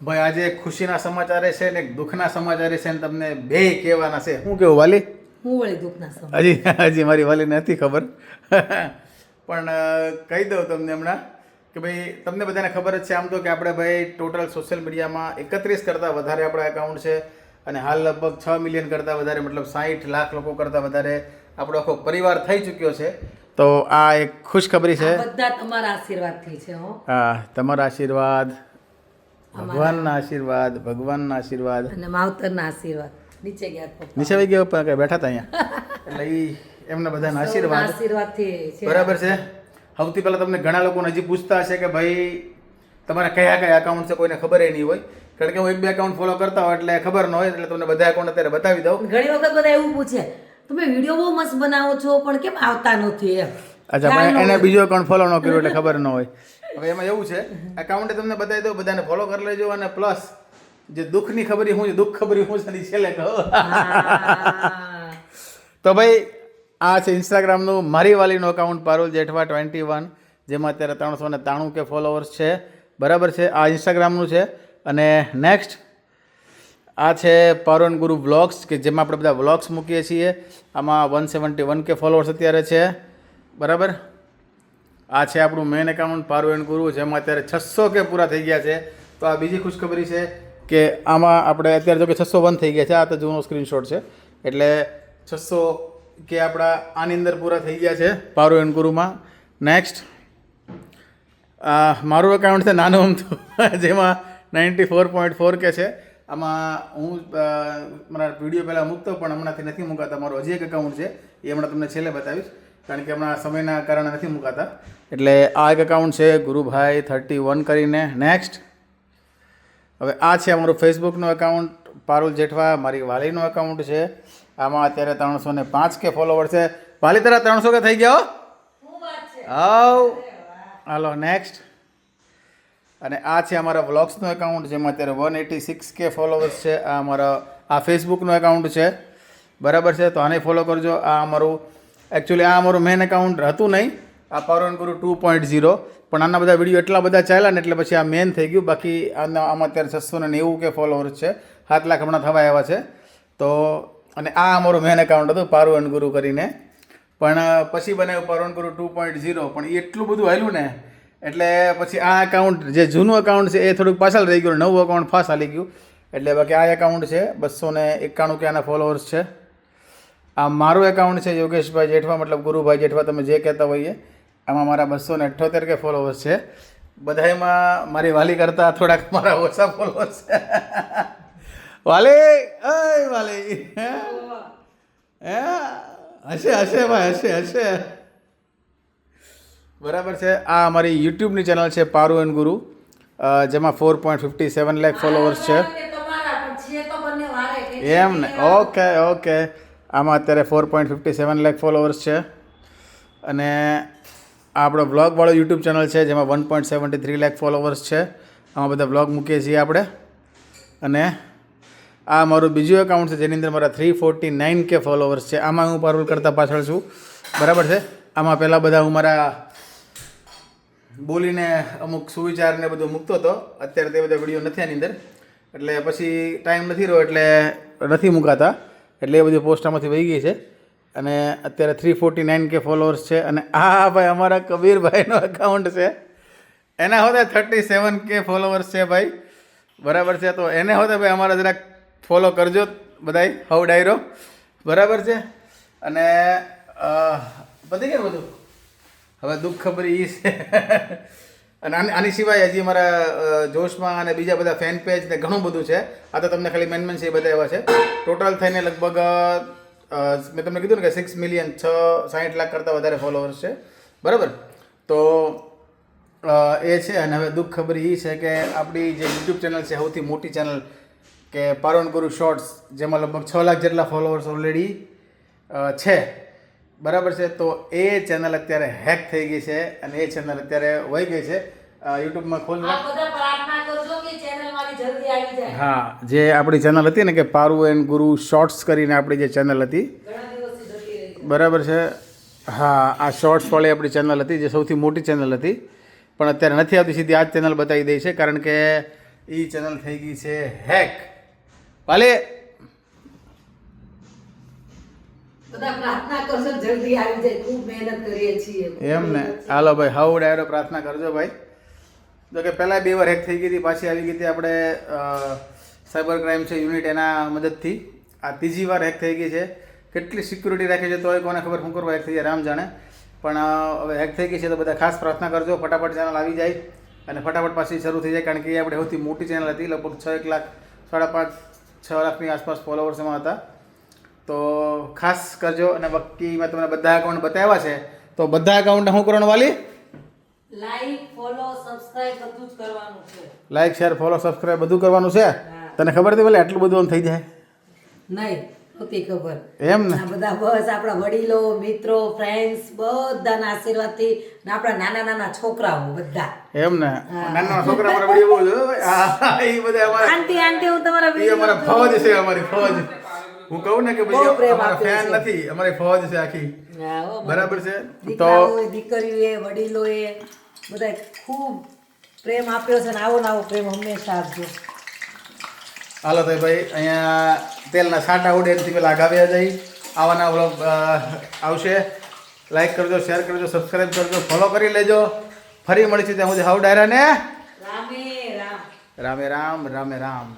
ભાઈ આજે ખુશીના સમાચારે છે ને દુઃખના સમાચારે છે ને તમને બે કહેવાના છે. શું કેવું વાલી? હું વળી દુઃખના સમાચાર? હજી હજી મારી વાલીને નથી ખબર. પણ કહી દઉં તમને હમણાં કે ભાઈ તમને બધાને ખબર જ છે આમ તો કે આપણે ભાઈ ટોટલ સોશિયલ મીડિયામાં એકત્રીસ કરતાં વધારે આપણા એકાઉન્ટ છે અને હાલ લગભગ છ મિલિયન કરતાં વધારે મતલબ સાહીઠ લાખ લોકો કરતાં વધારે આપણો આખો પરિવાર થઈ ચૂક્યો છે. તો આ એક ખુશખબરી છે. બધા તમારા આશીર્વાદથી છે હા તમારા આશીર્વાદ. ભગવાનના આશીર્વાદ ભગવાનના આશીર્વાદ. અને માવતરના આશીર્વાદ. નીચે ગયા નીચે વહી ગયા પણ બેઠા હતા અહીંયા? એટલે ઈ એમના બધાના આશીર્વાદ. આશીર્વાદથી બરાબર છે. સૌથી પહેલાં તમને ઘણા લોકોને હજી પૂછતા હશે કે ભાઈ તમારા કયા કયા એકાઉન્ટ છે કોઈને ખબર નહીં હોય. કારણ કે હું એક બે એકાઉન્ટ ફોલો કરતા હોય એટલે ખબર ન હોય એટલે તમને બધા એકાઉન્ટ અત્યારે બતાવી દઉં. ઘણી વખત બધા એવું પૂછે તમે વીડિયો બહુ મસ્ત બનાવો છો પણ કેમ આવતા નથી? એમ. અચ્છા એને બીજો એકાઉન્ટ ફોલો ન કર્યો એટલે ખબર ન હોય. હવે એમાં એવું છે એકાઉન્ટે તમને બતાવી દો બધાને ફોલો કરી લેજો અને પ્લસ જે દુઃખની ખબરી હું છે દુઃખ ખબરી હું છે છેલ્લે કહો. તો ભાઈ આ છે ઇન્સ્ટાગ્રામનું મારી વાલીનું account Parul Jethwa twenty one જેમાં અત્યારે ત્રણસો ને ત્રાણું કે ફોલોવર્સ છે. બરાબર છે આ ઇન્સ્ટાગ્રામનું છે. અને નેક્સ્ટ આ છે પારોન ગુરુ વ્લોગ્સ કે જેમાં આપણે બધા વ્લોગ્સ મૂકીએ છીએ. આમાં one seventy one K followers અત્યારે છે. બરાબર? આ છે આપણું મેઇન એકાઉન્ટ પારુ એન્ડ ગુરુ જેમાં અત્યારે છસો કે પૂરા થઈ ગયા છે. તો આ બીજી ખુશખબરી છે કે આમાં આપણે અત્યારે જો કે છસો વન થઈ ગયા છે, આ તો જૂનો સ્ક્રીનશોટ છે. એટલે છસો કે આપણા આની અંદર પૂરા થઈ ગયા છે પારુ એન્ડ ગુરુમાં નેક્સ્ટ મારું એકાઉન્ટ છે નાનું અમથું જેમાં નાઇન્ટી ફોર પોઈન્ટ ફોર કે છે. આમાં હું મારા વીડિયો પહેલાં મૂકતો, પણ હમણાંથી નથી મૂકાતા. મારું હજી એક એકાઉન્ટ છે, એ હમણાં તમને છેલ્લે બતાવીશ. કારણ કે હમણાં સમયના કારણે નથી મુકાતા. એટલે આ એક એકાઉન્ટ છે ગુરુભાઈ થર્ટી વન કરીને નેક્સ્ટ હવે આ છે અમારું ફેસબુકનું એકાઉન્ટ પારુલ જેઠવા, મારી વાલીનું એકાઉન્ટ છે. આમાં અત્યારે ત્રણસો ને પાંચ કે ફોલોવર છે. વાલી, તારા ત્રણસો કે થઈ ગયો આવ હાલો નેક્સ્ટ અને આ છે અમારા વ્લોગ્સનું એકાઉન્ટ જેમાં અત્યારે one eighty six K followers છે. આ અમારા, આ ફેસબુકનું એકાઉન્ટ છે. બરાબર છે? તો આને ફોલો કરજો. આ અમારું એકચ્યુઅલી આ અમારું મેન એકાઉન્ટ હતું નહીં. આ પાવરન ગુરુ ટુ પોઈન્ટ ઝીરો પણ આના બધા વીડિયો એટલા બધા ચાલ્યા ને એટલે પછી આ મેન થઈ ગયું. બાકી આના આમાં અત્યારે છસો ને નેવું કે ફોલોવર્સ છે. સાત લાખ હમણાં થવા આવ્યા છે. તો, અને આ અમારું મેન એકાઉન્ટ હતું પારુ એન્ડ ગુરુ કરીને. પણ પછી બનાવ્યું પારોન ગુરુ ટુ પોઈન્ટ ઝીરો પણ એટલું બધું હાલ્યું ને, એટલે પછી આ એકાઉન્ટ જે જૂનું એકાઉન્ટ છે, એ થોડુંક પાછળ રહી ગયું નવું એકાઉન્ટ ફાસ્ટ હાલી ગયું. એટલે બાકી આ એકાઉન્ટ છે બસો ને એકાણું કે આના ફોલોવર્સ છે. આ મારું એકાઉન્ટ છે યોગેશભાઈ જેઠવા મતલબ ગુરુભાઈ જેઠવા તમે જે કહેતા હોઈએ આમાં મારા બસો ને અઠ્ઠોતેર કે ફોલોવર્સ છે. બધામાં મારી વાલી કરતાં થોડાક મારા ઓછા ફોલોવર્સ છે. વાલી અય વાલી. હે? હશે હશે ભાઈ હશે હશે. બરાબર છે. આ અમારી યુટ્યુબની ચેનલ છે પારુ એન્ડ ગુરુ. જેમાં ફોર પોઈન્ટ ફિફ્ટી સેવન લેખ ફોલોવર્સ છે. એમ ને. Okay okay. આમાં અત્યારે ફોર પોઈન્ટ ફિફ્ટી સેવન લેખ ફોલોવર્સ છે. અને આ આપણો બ્લોગવાળો યુટ્યુબ ચેનલ છે, જેમાં one point seventy three lakh followers છે. આમાં બધા બ્લોગ મૂકીએ છીએ આપણે. અને આ મારું બીજું એકાઉન્ટ છે, જેની અંદર મારા three forty nine K followers છે. આમાં હું પારોલ કરતાં પાછળ છું. બરાબર છે? આમાં પહેલાં બધા હું મારા બોલીને અમુક સુવિચારને બધું મૂકતો હતો. અત્યારે તે બધા વીડિયો નથી આની અંદર. એટલે પછી ટાઈમ નથી રહ્યો, એટલે નથી મુકાતા. એટલે એ બધી પોસ્ટ આમાંથી વહી ગઈ છે. અને અત્યારે three forty nine K followers છે અને આ ભાઈ અમારા કબીરભાઈનો એકાઉન્ટ છે. એના હોતે થર્ટી સેવન કે ફોલોવર્સ છે ભાઈ. બરાબર છે? તો એને હોતે ભાઈ અમારા જરાક ફોલો કરજો બધાય, હવ ડાયરો. બરાબર છે? અને બધી ગયું બધું? હવે દુઃખ ખબર એ છે. અને આની સિવાય હજી અમારા જોશમાં અને બીજા બધા ફેન પેજ ને ઘણું બધું છે. આ તો તમને ખાલી મેન મેન છે એ બધા એવા છે. ટોટલ થઈને લગભગ મેં તમને કીધું ને કે સિક્સ મિલિયન છ સાઠ લાખ કરતાં વધારે ફોલોવર્સ છે. બરાબર? તો એ છે અને હવે દુઃખ ખબર એ છે કે આપણી જે યુટ્યુબ ચેનલ છે, સૌથી મોટી ચેનલ કે પારણ ગુરુ શોર્ટ્સ જેમાં લગભગ છ લાખ જેટલા ફોલોવર્સ ઓલરેડી છે. બરાબર છે? તો એ ચેનલ અત્યારે હેક થઈ ગઈ છે અને એ ચેનલ અત્યારે વહી ગઈ છે. યુટ્યુબમાં ખોલ હા જે આપણી ચેનલ હતી ને કે પારુ એન્ડ ગુરુ શોર્ટ્સ કરીને આપણી જે ચેનલ હતી. બરાબર છે? હા આ શોર્ટ્સવાળી આપણી ચેનલ હતી જે સૌથી મોટી ચેનલ હતી. પણ અત્યારે નથી આવતી સીધી આ જ ચેનલ બતાવી દઈ છે કારણ કે એ ચેનલ થઈ ગઈ છે હેક ભલે એમ ને. હાલો ભાઈ હાઉ ડાયરો પ્રાર્થના કરજો ભાઈ. જો કે પહેલાં બે વાર હેક થઈ ગઈ હતી, પાછી આવી ગઈ હતી આપણે સાયબર ક્રાઇમ છે યુનિટ એના મદદથી. આ ત્રીજી વાર હેક થઈ ગઈ છે. કેટલી સિક્યુરિટી રાખી છે તોય કોને ખબર શું કરવા હેક થઈ જાય, રામ જાણે. પણ હવે હેક થઈ ગઈ છે તો બધા ખાસ પ્રાર્થના કરજો, ફટાફટ ચેનલ આવી જાય અને ફટાફટ પાછી શરૂ થઈ જાય, કારણ કે એ આપણે સૌથી મોટી ચેનલ હતી, લગભગ છ એક લાખ, સાડા પાંચ, છ લાખની આસપાસ ફોલોવર્સ એમાં હતા. તો ખાસ કરજો અને બાકી મેં તમને બધા એકાઉન્ટ બતાવ્યા છે તો બધા એકાઉન્ટ શું કરવાનું વાલી? લાઈક ફોલો સબસ્ક્રાઇબ બધું જ કરવાનું છે. લાઈક શેર ફોલો સબસ્ક્રાઈબ બધું કરવાનું છે? તને ખબર હતી ભલે આટલું બધું આમ થઈ જાય? નહીં નહોતી ખબર. એમ ને? બધા બસ આપણા વડીલો મિત્રો ફ્રેન્ડ્સ બધાના આશીર્વાદથી ને આપણા નાના નાના છોકરાઓ બધા. એમ ને? નાના છોકરા મારા વડીલો એ બધા અમારા આંટી આંટી હું તમારા અમારા ફોજ છે. અમારી ફૌજ. હું કહું ને કે ભાઈ અમારા ફેન નથી અમારી ફોજ છે આખી. બરાબર. છે? તો દીકરાઓએ વડીલોએ બધા ખૂબ પ્રેમ આપ્યો છે ને આવો ને આવો પ્રેમ હંમેશા આપજો. હાલો તો ભાઈ અહીંયા તેલના છાંટા ઉડે એનાથી પેલા આગાવ્યા જઈ. આવાના વ્લોગ આવશે. લાઈક કરજો શેર કરજો સબસ્ક્રાઈબ કરજો ફોલો કરી લેજો. ફરી મળીશું ત્યાં સુધી. હાઉ ડાયરા ને રામે રામ. રામે રામ રામે રામ.